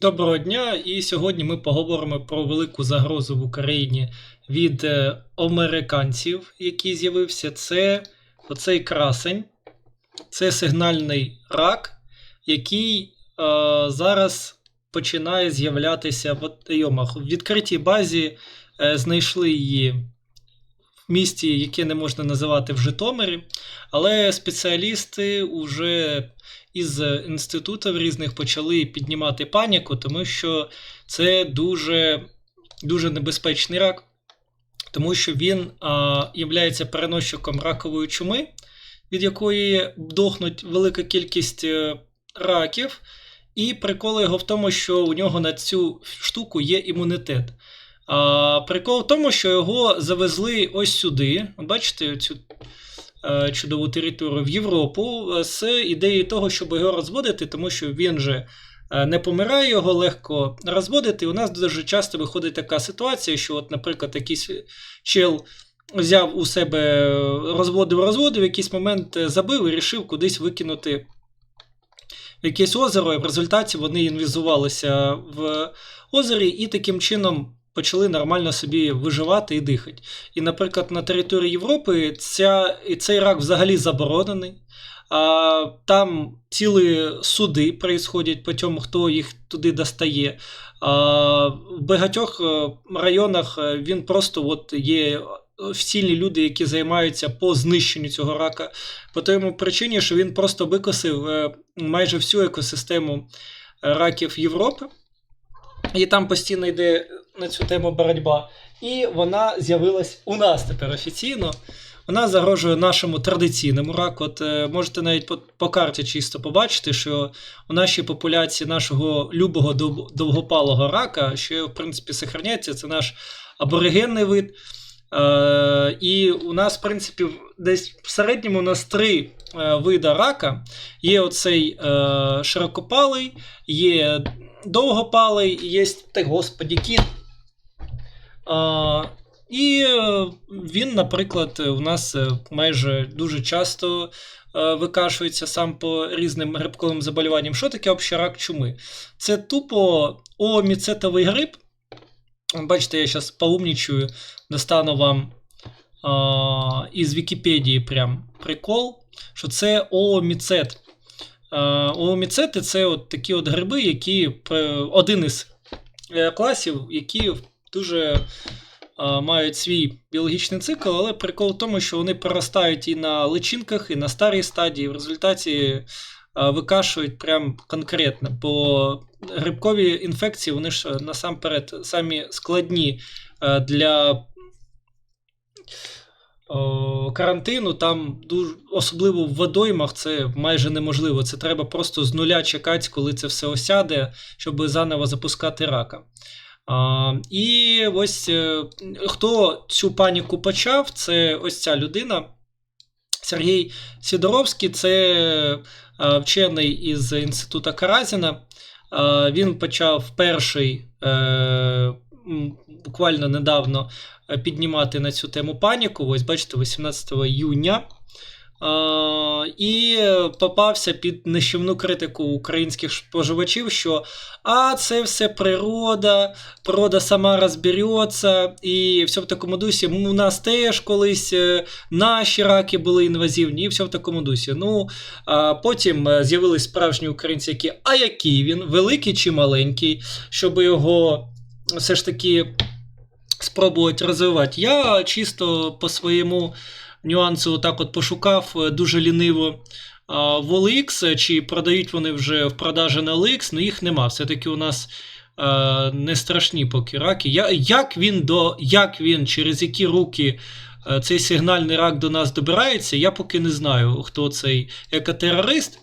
Доброго дня, і сьогодні ми поговоримо про велику загрозу в Україні від е, американців, який з'явився. Це оцей красень, це сигнальний рак, який е, зараз починає з'являтися в. В відкритій базі е, знайшли її місті, яке не можна називати в Житомирі, але спеціалісти вже із інститутів різних почали піднімати паніку, тому що це дуже, дуже небезпечний рак, тому що він а, є переносчиком ракової чуми, від якої дохнуть велика кількість е, раків. І прикол його в тому, що у нього на цю штуку є імунітет. А, Прикол в тому, що його завезли ось сюди. Бачите, цю Е, чудову територію в Європу е, з ідеєю того, щоб його розводити, тому що він же е, не помирає, його легко розводити. у нас дуже часто виходить така ситуація, що, от, наприклад, якийсь чел взяв у себе, розводив, розводив, в якийсь момент забив і рішив кудись викинути. Якесь озеро, і в результаті вони інвізувалися в озері, і таким чином почали нормально собі виживати і дихати. І, наприклад, на території Європи ця, цей рак взагалі заборонений. А, Там цілі суди происходять по тому, хто їх туди достає. А, В багатьох е, районах е, він просто от є офіційні люди, які займаються по знищенню цього рака, по тому причині, що він просто викосив е, майже всю екосистему раків Європи. І там постійно йде на цю тему боротьба. І вона з'явилась у нас тепер офіційно. Вона загрожує нашому традиційному раку. От е, можете навіть по, по карті чисто побачити, що у нашій популяції нашого любого довгопалого рака, що в принципі сохраняється, це наш аборигенний вид. Е, І у нас, в принципі, десь в середньому у нас три е, вида рака. Є оцей е, широкопалий, є довгопалий, є, так, господі, кіт. І е, він, наприклад, у нас е, майже дуже часто е, викашується сам по різним грибковим заболіванням. Що таке взагалі рак чуми? Це тупо ооміцетовий гриб. Бачите, я зараз поумнічую, достану вам а, із Вікіпедії прям прикол, що це ооміцет. Ооміцети це от такі от гриби, які один із класів, які дуже а, мають свій біологічний цикл, але прикол в тому, що вони проростають і на личинках, і на старій стадії. В результаті а, викашують прям конкретно. Бо грибкові інфекції, вони ж насамперед самі складні а, для. Карантину там дуже особливо в водоймах це майже неможливо. Це треба просто з нуля чекати, коли це все осяде, щоб заново запускати рака. І ось е, хто цю паніку почав, це ось ця людина. Сергій Сідоровський, це е, вчений із інституту Каразіна. Він почав перший е, буквально недавно піднімати на цю тему паніку. Ось, бачите, 18 июня і попався під нищівну критику українських споживачів, що а це все природа, природа сама розбереться, і все в такому дусі. У нас теж колись е, наші раки були інвазивні, і все в такому дусі. Ну, а Потім е, з'явились справжні українці, які, а який він, великий чи маленький, щоб його все ж таки спробувати розвивати. Я чисто по своєму нюанси отак от пошукав е, дуже ліниво в OLX, чи продають вони вже в продажі на OLX, але їх нема. Все-таки у нас е, не страшні поки раки. Я, Як він до, як він, через які руки е, цей сигнальний рак до нас добирається, я поки не знаю, хто цей екотерорист.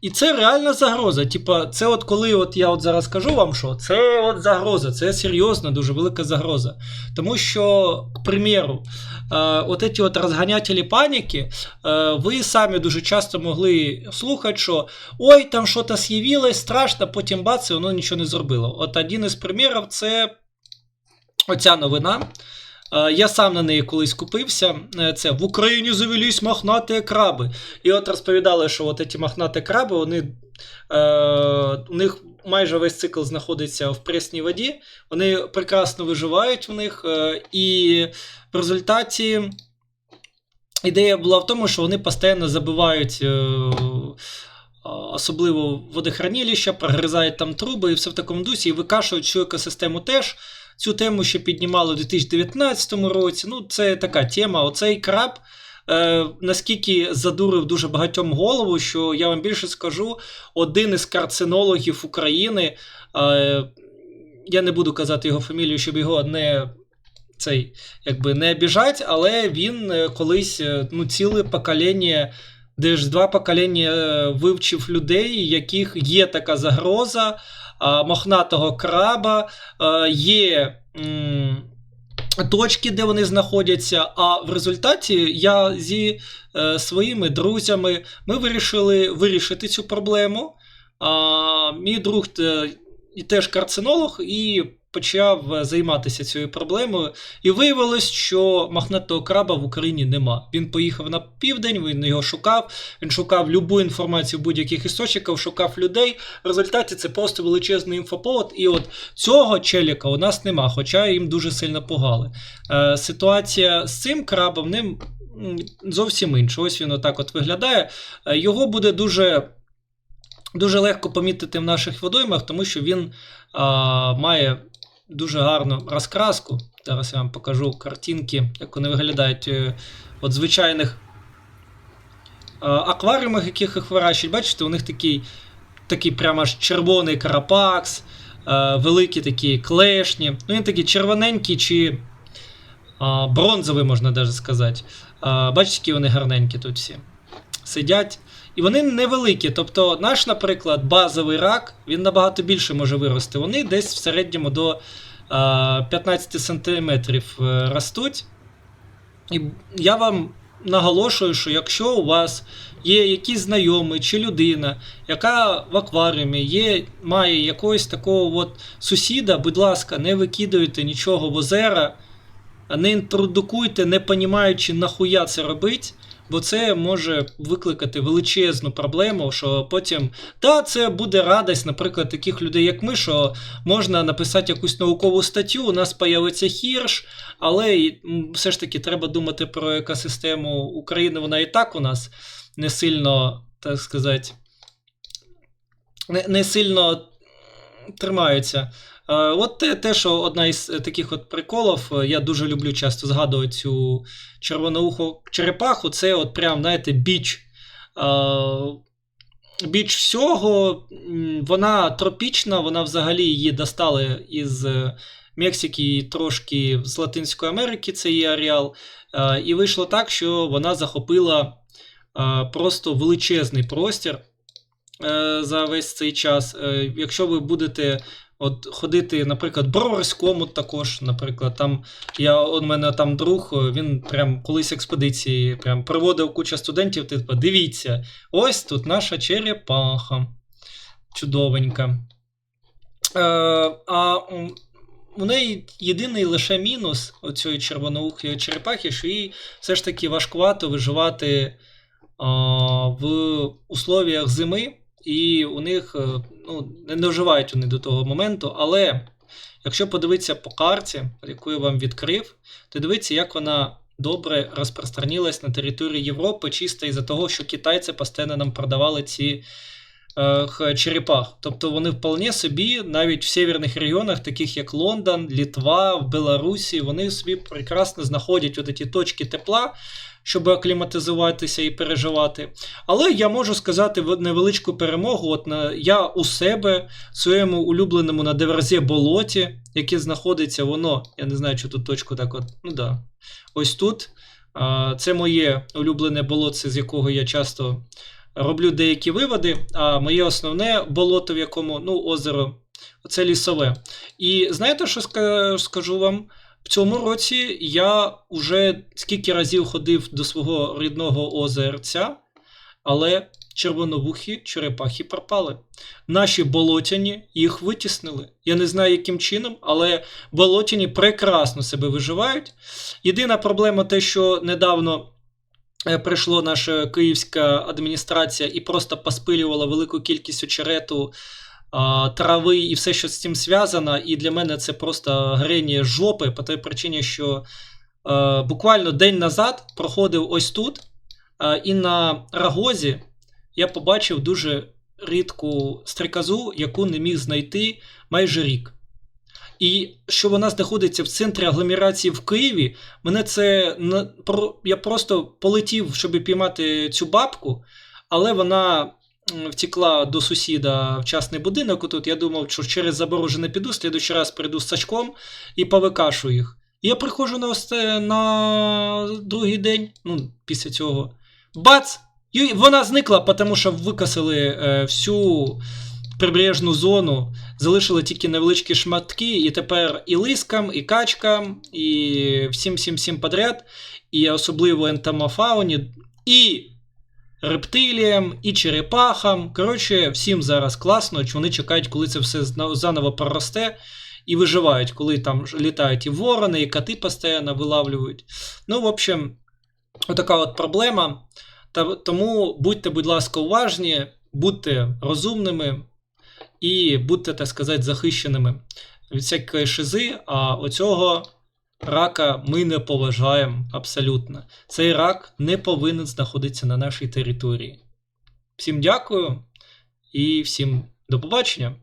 І це реальна загроза. Типа, це от коли от я от зараз кажу вам, що це от загроза, це серйозна, дуже велика загроза. Тому що, к примеру, е, от ці от розганятелі паніки, е, ви самі дуже часто могли слухати, що ой, там щось з'явилось, страшно, потім бац, і воно нічого не зробило. От один із примірів це оця новина. Е, я сам на неї колись купився. Е, це в Україні завелись мохнаті краби. І от розповідали, що от ці мохнаті краби, вони, е, у них майже весь цикл знаходиться в пресній воді. Вони прекрасно виживають в них, е, і в результаті ідея була в тому, що вони постійно забивають. е, Особливо водохранилища, прогризають там труби і все в такому дусі, і викашують всю екосистему теж. Цю тему ще піднімали у 2019 році. Ну, це така тема. Оцей краб е, наскільки задурив дуже багатьом голову, що я вам більше скажу, один із карцинологів України. Е, я не буду казати його фамілію, щоб його не. Цей, якби не обіжать, але він е, колись е, ну, ціле покоління, де ж два покоління е, вивчив людей, яких є така загроза мохнатого краба, е, є точки, де вони знаходяться. А в результаті я зі е, своїми друзями ми вирішили вирішити цю проблему. Мій друг е, і теж карцинолог, і почав е, займатися цією проблемою. І виявилось, що мохнатого краба в Україні нема. Він поїхав на південь, він його шукав. Він шукав любу інформацію в будь-яких істочниках, шукав людей. В результаті це просто величезний інфоповод. І от цього челіка у нас нема, хоча їм дуже сильно пугали. Е, ситуація з цим крабом ним зовсім інша. Ось він отак от виглядає. Е, Його буде дуже. Дуже легко помітити в наших водоймах, тому що він а, має дуже гарну розкраску. Зараз я вам покажу картинки, як вони виглядають е, от звичайних акваріумах, яких їх вирощують. Бачите, у них такий, такий прямо аж червоний карапакс, а, великі такі клешні. Ну, він такий червоненький чи бронзовий, можна навіть сказати. Бачите, які вони гарненькі тут всі. Сидять. І вони невеликі. Тобто, наш, наприклад, базовий рак, він набагато більше може вирости. Вони десь в середньому до а, 15 см ростуть. І я вам наголошую, що якщо у вас є якийсь знайомий чи людина, яка в акваріумі є, має якогось такого от сусіда, будь ласка, не викидуйте нічого в озера, не інтродукуйте, не понімаючи, нахуя це робить. Бо це може викликати величезну проблему, що потім, та це буде радість, наприклад, таких людей, як ми, що можна написати якусь наукову статтю, у нас появиться хірш, але все ж таки треба думати про екосистему України. Вона і так у нас не сильно, так сказати, не, не сильно тримається. Е, От те, те, що одна із таких от приколів, е, я дуже люблю часто згадувати цю червоноуху черепаху, це от прям, знаєте, біч. е, Біч всього, вона тропічна, вона взагалі її достали із е, Мексики і трошки з Латинської Америки, це є ареал. Е, І вийшло так, що вона захопила е, просто величезний простір е, за весь цей час. Е, Якщо ви будете от ходити, наприклад, Броварському також, наприклад, там я у мене там друг, е, він прям колись експедиції прям проводив куча студентів. Типу, дивіться, ось тут наша черепаха. Чудовенька. Е, а у неї єдиний лише мінус оцієї червоноухої черепахи, що їй все ж таки важкувато виживати а, в условіях зими, і у них е, ну, не доживають вони до того моменту. Але якщо подивитися по карті, яку я вам відкрив, то дивіться, як вона добре розпространилась на території Європи, чисто із-за того, що китайці постійно нам продавали ці черепах. Тобто вони вполне собі, навіть в северних регіонах, таких як Лондон, Літва, Білорусі, вони собі прекрасно знаходять от ці точки тепла, щоб акліматизуватися і переживати. Але я можу сказати невеличку перемогу. От на, я у себе в своєму улюбленому на Деверзе болоті, яке знаходиться, воно, я не знаю, чи тут точку так от, ну да, ось тут. Це моє улюблене болотце, з якого я часто роблю деякі виводи. А моє основне болото, в якому, ну, озеро, це лісове. І знаєте, що скажу вам? В цьому році я вже скільки разів ходив до свого рідного озерця, але червоновухі черепахи пропали. Наші болотяні їх витіснили. Я не знаю, яким чином, але болотяні прекрасно себе виживають. Єдина проблема те, що недавно е, прийшла наша київська адміністрація і просто поспилювала велику кількість очерету трави і все, що з цим зв'язано. І для мене це просто грені жопи, по той причині, що е, буквально день назад проходив ось тут, е, і на рагозі я побачив дуже рідку стрикозу, яку не міг знайти майже рік. І що вона знаходиться в центрі агломерації в Києві, мене це я просто полетів, щоб піймати цю бабку, але вона м, втекла до сусіда в частний будинок. Тут я думав, що через забор уже не піду, слідуючий раз прийду з сачком і повикашу їх. Я приходжу на, осте- на другий день, ну, після цього. Бац! І вона зникла, тому що викосили е, всю прибережну зону, залишили тільки невеличкі шматки, і тепер і лискам, і качкам, і всім всім всім подряд, і особливо ентомофауні, і рептиліям, і черепахам. Коротше, всім зараз класно, вони чекають, коли це все заново проросте. І виживають, коли там літають і ворони, і коти постійно вилавлюють. Ну, в общем, отака от проблема. Тому будьте, будь ласка, уважні, будьте розумними і будьте, так сказати, захищеними від всякої шизи, а оцього рака ми не поважаємо абсолютно. Цей рак не повинен знаходитися на нашій території. Всім дякую і всім до побачення!